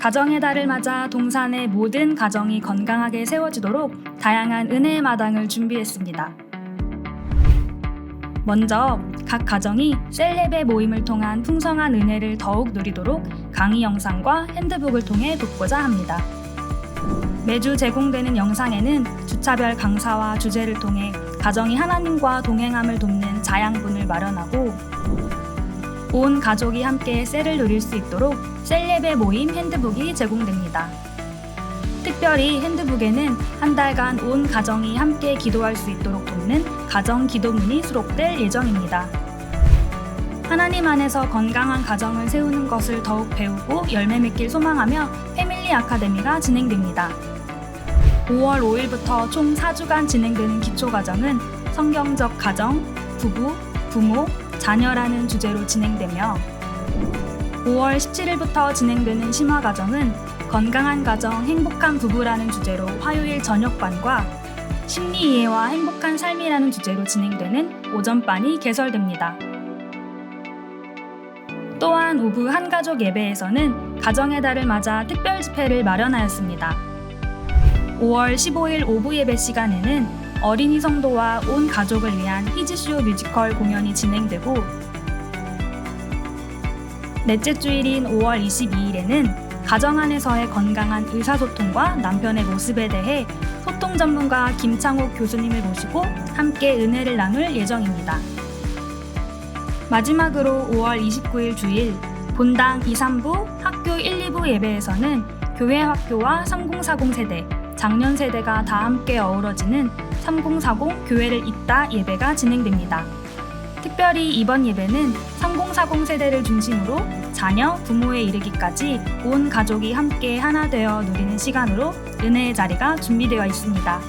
가정의 달을 맞아 동산의 모든 가정이 건강하게 세워지도록 다양한 은혜의 마당을 준비했습니다. 먼저 각 가정이 셀렙의 모임을 통한 풍성한 은혜를 더욱 누리도록 강의 영상과 핸드북을 통해 돕고자 합니다. 매주 제공되는 영상에는 주차별 강사와 주제를 통해 가정이 하나님과 동행함을 돕는 자양분을 마련하고 온 가족이 함께 셀을 누릴 수 있도록 셀렙의 모임 핸드북이 제공됩니다. 특별히 핸드북에는 한 달간 온 가정이 함께 기도할 수 있도록 돕는 가정 기도문이 수록될 예정입니다. 하나님 안에서 건강한 가정을 세우는 것을 더욱 배우고 열매 맺길 소망하며 패밀리 아카데미가 진행됩니다. 5월 5일부터 총 4주간 진행되는 기초과정은 성경적 가정, 부부, 부모, 자녀라는 주제로 진행되며 5월 17일부터 진행되는 심화 과정은 건강한 가정, 행복한 부부라는 주제로 화요일 저녁반과 심리 이해와 행복한 삶이라는 주제로 진행되는 오전반이 개설됩니다. 또한 오후 한가족 예배에서는 가정의 달을 맞아 특별 집회를 마련하였습니다. 5월 15일 오후 예배 시간에는 어린이 성도와 온 가족을 위한 히즈쇼 뮤지컬 공연이 진행되고 넷째 주일인 5월 22일에는 가정 안에서의 건강한 의사소통과 남편의 모습에 대해 소통 전문가 김창욱 교수님을 모시고 함께 은혜를 나눌 예정입니다. 마지막으로 5월 29일 주일 본당 2, 3부 학교 1, 2부 예배에서는 교회 학교와 3040 세대, 작년 세대가 다 함께 어우러지는 3040 교회를 잇다 예배가 진행됩니다. 특별히 이번 예배는 3040 세대를 중심으로 자녀, 부모에 이르기까지 온 가족이 함께 하나 되어 누리는 시간으로 은혜의 자리가 준비되어 있습니다.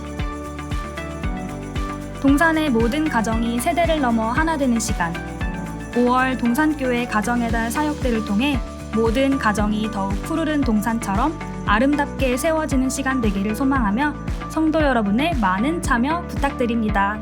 동산의 모든 가정이 세대를 넘어 하나 되는 시간. 5월 동산교회 가정의 달 사역들을 통해 모든 가정이 더욱 푸르른 동산처럼 아름답게 세워지는 시간 되기를 소망하며 성도 여러분의 많은 참여 부탁드립니다.